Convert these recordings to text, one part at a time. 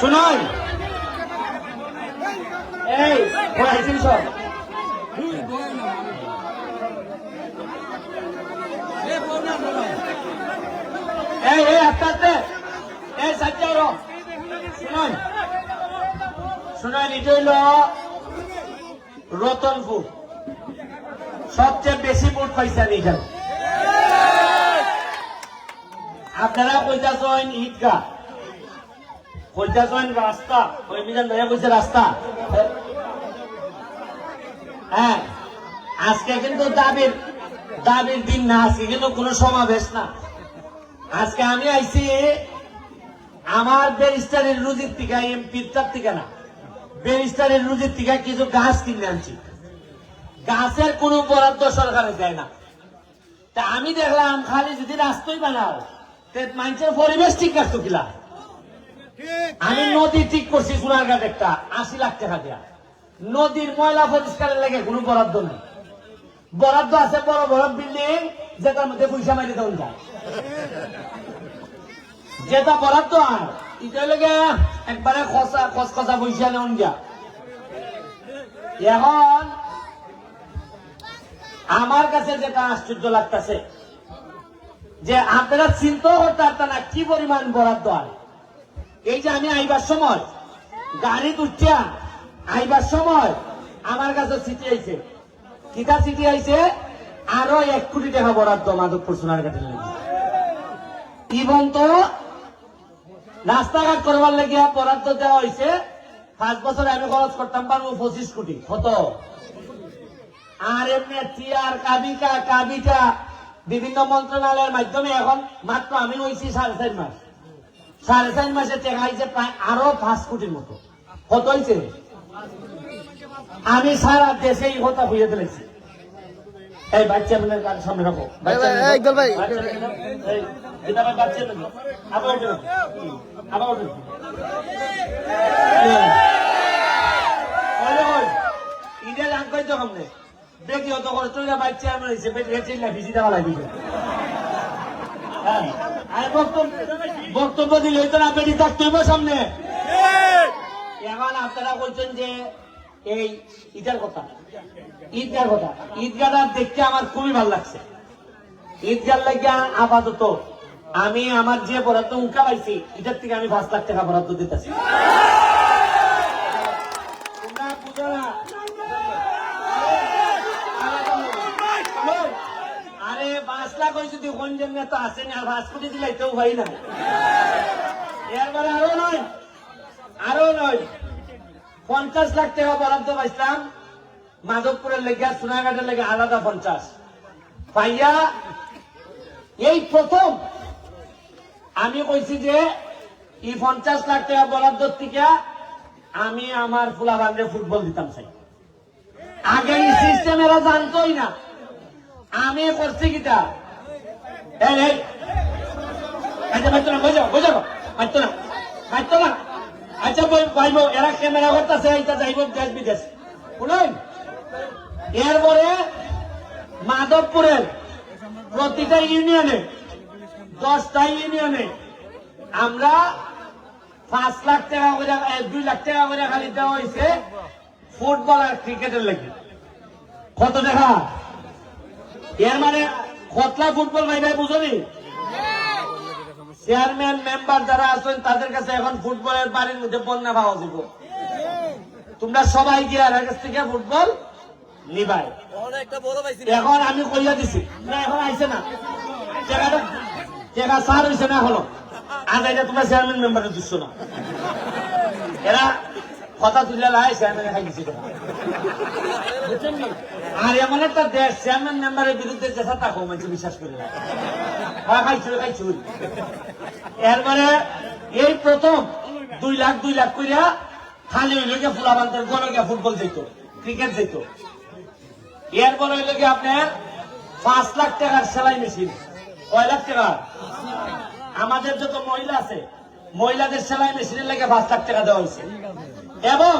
শুনুন এই পড়াইছেন সব এই এই, আস্তে এই সাজ্জা রো শুনুন রতনপুর। সবচেয়ে বেশি ভোট পাইছেন এখানে আপনারা কইতাছেন হ্যাঁ আজকে কিন্তু দাবির দিন না, আজকে আমি আইছি, আমার ব্যারিস্টারের রুজির টিকা এমপির তার টিকা না, ব্যারিস্টারের রুজির টিকা কিছু গাছ কিনে আনছি। গাছের কোনো বরাদ্দ সরকারে দেয় না। তা আমি দেখলাম, খালি যদি রাস্তাই বানাও মানুষের পরিবেশ ঠিক রাখতো কিলা? আমি নদী ঠিক করছি সোনারঘাট একটা আশি লাখ টাকা দেয়া। নদীর ময়লা পরিষ্কারের লেগে কোনো বরাদ্দ নেই। বরাদ্দ আছে বড় বড় বিল্ডিং যেটার মধ্যে পয়সা মারি দেওয়া যায়। যেটা বরাদ্দ আর এটা লেগে একবারে খসা খসখসা পয়সা নেওয়া যা এখন আমার কাছে যেটা আশ্চর্য লাগতেছে যে আপনারা চিন্তা করতে পারতেন না কি পরিমাণ বরাদ্দ হয়। এই যে আমি আইবার সময় গাড়ি উঠিয়া আইবার সময় আমার কাছে সিটি আইছে। কিতা সিটি আইছে? আরও এক কোটি টাকা বরাদ্দ মাধবপুর সোনার কাছে ইবন তো রাস্তাঘাট করবার লেগে বরাদ্দ দেওয়া হয়েছে পাঁচ বছর আমি খরচ করতাম, পারব পঁচিশ কোটি। কত? আর এমনি টিআর কাবিকা কাবিকা বিভিন্ন মন্ত্রণালয়ের মাধ্যমে এখন মাত্র আমি হয়েছি সাড়ে চার মাস। সাড়ে চার মাসে টেকা হয়েছে প্রায় আরও পাঁচ কোটির মতো। কত হয়েছে? আমি সারা দেশে এই কথা বুঝে দিলেছি এই বাচ্চা মেয়ের কাছে সামনে রাখো। বাচ্চা বাচ্চা ঈদের আগ করতে সামনে। ব্যক্তিগত খরচ তো বাচ্চা আমার হয়েছে। বেটি হেঁচে ভিজি দেওয়া লাগবে। আর বক্তব্য দিলে হইতো না বেটি থাকতে হইব সামনে। এখন আপনারা বলছেন যে এই ঈদের কথা ঈদগার কথা। ঈদগাটা দেখতে আমার খুবই ভালো লাগছে। ঈদগার লাগিয়া আপাতত আমি আমার যে বরাদ্দ উঙ্কা পাইছি এটার থেকে আমি পাঁচ লাখ টাকা বরাদ্দ দিতেছি তোমরা বুঝো না। আরে পাঁচ তুই কোন জন্য তো আসেন আর পাঁচ কোটি দিলে কেউ ভাই না। এরপরে আরও নয় আরও নয়। পঞ্চাশ লাখ টাকা বরাদ্দ পাইছিলাম। মাধবপুরের লেগে আর সোনাঘাটের লেগে আলাদা পঞ্চাশ। পাইয়া এই প্রথম আমি কইছি যে, এই পঞ্চাশ লাখ টাকা বরাদ্দ থেকে আমি আমার ফুলা বান্ধে ফুটবল দিতাম চাই। আগে এই সিস্টেম এরা জানতোই না। আমি করছি কিটা মারতো না বোঝাও বোঝাও মারতো না মারতো না আচ্ছা ভাইব এরা ক্যামেরা করতেছে, এইটা যাইব দেশ বিদেশ। শুনুন। এরপরে মাধবপুরের প্রতিটা ইউনিয়নে, দশটা ইউনিয়নে আমরা পাঁচ লাখ টাকা করে দুই লাখ টাকা করে খালি দেওয়া হয়েছে ফুটবল আর ক্রিকেটের লেগে। কত টাকা? এর মানে খতলা ফুটবল ভাই ভাই বুঝলি চেয়ারম্যান মেম্বার যারা আছেন, তাদের কাছে এখন ফুটবলের বাড়ির মধ্যে বন্যা পাওয়া যাব। তোমরা সবাই গিয়ে আর কাছ থেকে ফুটবল নিবাই। এখন আমি কইয়া দিছি এখন আইছে না। টাকা সার হয়েছে না হলো আজ এটা তোমরা চেয়ারম্যান মেম্বারের দিচ্ছ না। এরা কথা তুলে লাই চেয়ারম্যানে খাই দিছি বুঝছেন? আর এমন একটা দেশ চেয়ারম্যান মেম্বারের বিরুদ্ধে যেটা তা কম আছে বিশ্বাস করে না। হয় খাইছু খাইছু এরপরে এই প্রথম দুই লাখ দুই লাখ করিয়া খালি হইল গিয়া ফুলাবান্তের গলে গিয়া ফুটবল যেত ক্রিকেট যেত এরপরে হইল গিয়া আপনার পাঁচ লাখ টাকার সেলাই মেশিন, কয় লাখ টাকা? আমাদের যত মহিলা আছে, মহিলাদের সেলাই মেশিনের লেগে পাঁচ লাখ টাকা দেওয়া হয়েছে। এবং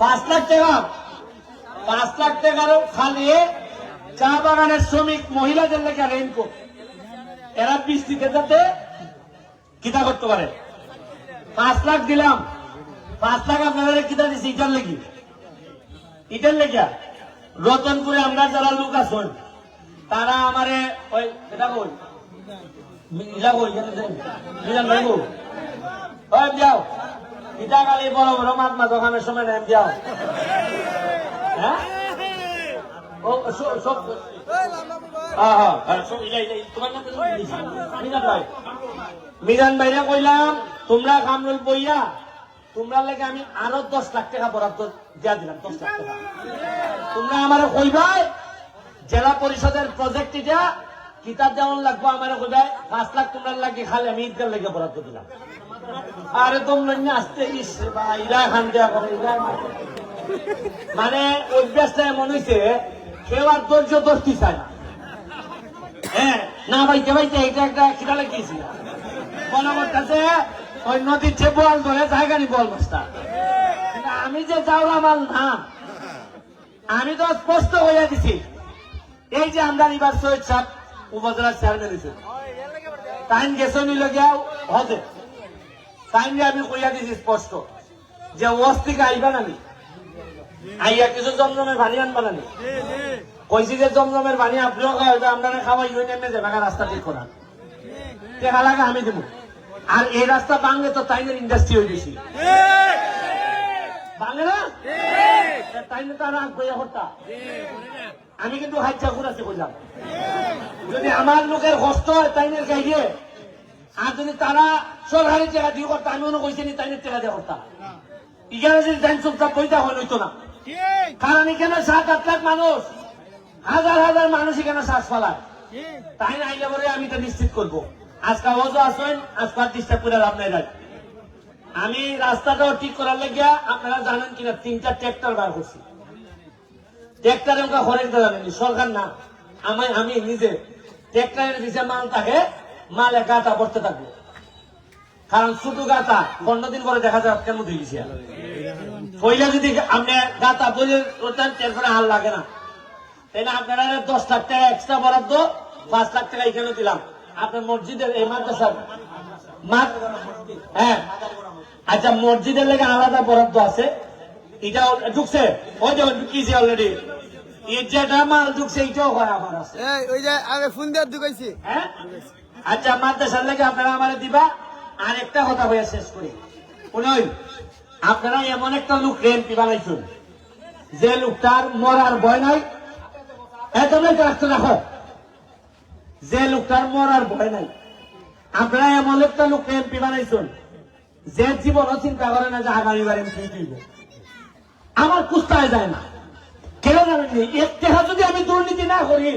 পাঁচ লাখ টাকা পাঁচ লাখ টাকারও খালি চা বাগানের শ্রমিক মহিলাদের লেগে রেনকোট এরা বৃষ্টিতে যাতে কিতা করতে পারে। পাঁচ লাখ দিলাম। পাঁচ লাখ আপনাদের কিতা দিছি ইটার লেগে ইটার লেগিয়া রতনপুরে আমরা যারা লোক আছেন তারা আমারে ওই এটা মিজান ভাই গো। ওই যাও। ইটা কালি বড় বড় মাছ মাছ ওখানে সময় নেন যাও হ্যাঁ? হ্যাঁ হ্যাঁ? মিজান। ভাই। মিজান ভাইরা কইলাম, তোমরা কামরুল বইয়া তোমরা লাগে আমি আরও দশ লাখ টাকা বরাদ্দ দিয়া দিলাম, দশ লাখ টাকা। তোমরা আমার কইবাই জেলা পরিষদের প্রজেক্ট এটা কিতাব যেমন লাগবো, আমার কইবাই পাঁচ লাখ তোমরা লাগে খালি আমি ঈদগার লেগে বরাদ্দ দিলাম। আরে তোমরা আসতে ইস বা ইরা খান মানে অভ্যাসটা এমন হয়েছে কেউ আর ধৈর্য ধরতে চায় না। হ্যাঁ না ভাইতে ভাইতে এটা একটা খিদা লাগিয়েছি ওই নদীর চেয়ে বল ধরে জায়গা নি বল আমি যে যাওয়া মাল না, আমি তো স্পষ্ট হইয়া দিছি। এই যে আমরা এবার সৈয়দ উপজেলার চেয়ারম্যান হয়েছে টাইম গেছে নিল গিয়া হতে টাইম আমি কইয়া দিছি স্পষ্ট যে ওয়াস থেকে আইবা নানি। আইয়া কিছু জমজমের ভানি আনবা নানি। কইছি যে জমজমের পানি আপনিও খাওয়া আপনারা খাওয়াই, ইউনিয়নে যাবে রাস্তা ঠিক করা টেকা লাগে, আমি দেবো আর এই রাস্তা বাংলে তো তাইনের ইন্ডাস্ট্রি হয়ে গেছি। না? আমি কিন্তু হাইচা ঘুরাচ্ছি কইলাম। যদি আমার লোকের কষ্ট হয়, তাইনের গাইয়ে আর যদি তারা সরকারি টাকা দিয়ে করতে আমি মনে কইছি তাইনের টাকা দিয়ে করতাম ইখানে যদি টাইম চুপচাপ বইটা হয় নইতো না। কারণ এখানে সাত আট লাখ মানুষ হাজার হাজার মানুষ এখানে শ্বাস ফেলায়। তাই না আইলে পরে আমি এটা নিশ্চিত করব। আজকে ওজো আসেন আজকে আর ডিস্টার্ব করে লাভ নাই রাখ। আমি রাস্তাটাও ঠিক করার লেগে আপনারা জানেন কিনা তিনটা ট্রাক্টর বার করছি। ট্রাক্টর আমাকে হরেক জানেনি সরকার না আমি আমি নিজে। ট্রাক্টরের পিছিয়ে মাল থাকে মালে গাতা পড়তে থাকব। কারণ ছোট গাতা পনেরো দিন পরে দেখা যায় কেন ধুয়ে গেছি পয়লা যদি আপনি গাতা বলে ওঠান তারপরে হাল লাগে না। তাই না আপনারা দশ লাখ টাকা এক্সট্রা বরাদ্দ পাঁচ লাখ টাকা এখানে দিলাম। আপনার মসজিদের এই মাদ্রাসার হ্যাঁ। আচ্ছা মসজিদের লেগে আলাদা বরাদ্দ আছে। এটা ঢুকছে? ওই যে ঢুকিয়েছে অলরেডি এর যেটা মাল ঢুকছে এটাও হয় আমার আছে। ওই যে আমি ফোন দিয়ে ঢুকাইছি। হ্যাঁ? আচ্ছা মাদ্রাসার লেগে আপনারা আমার দিবা। আর একটা কথা হয়ে শেষ করি। শুনুন, আপনারা এমন একটা লোক এমপি বানাইছেন, যে লোকটার মরার ভয় নাই। এত রাখতে রাখো। যে লোকটার মরার ভয় নাই। আপনারা এমন একটা লোক এমপি বানাইছেন, যে জীবন চিন্তা করে না যে আগামী বার এমপি দিব আমার কুস্তায় যায় না। কেন জানেননি, এক টাকা যদি আমি দুর্নীতি না করি,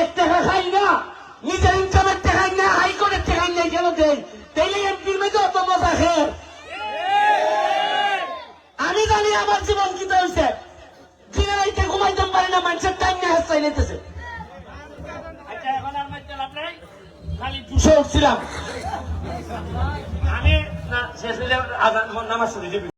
এক টাকা খাই না। নিজের ইনকামের টাকাই না হাইকোর্টের টাকাই নাই কেন দেই তাইলে এমপির মেয়েদের অত মজা খেয়ে আমি জানি আমার জীবন কি হয়েছে। দিনে রাইতে পারি না মানুষের টাইম নিয়ে হাসতে নিতেছে আচ্ছা খালি দুশো উঠছিলাম। আমি না শেষ নামাজ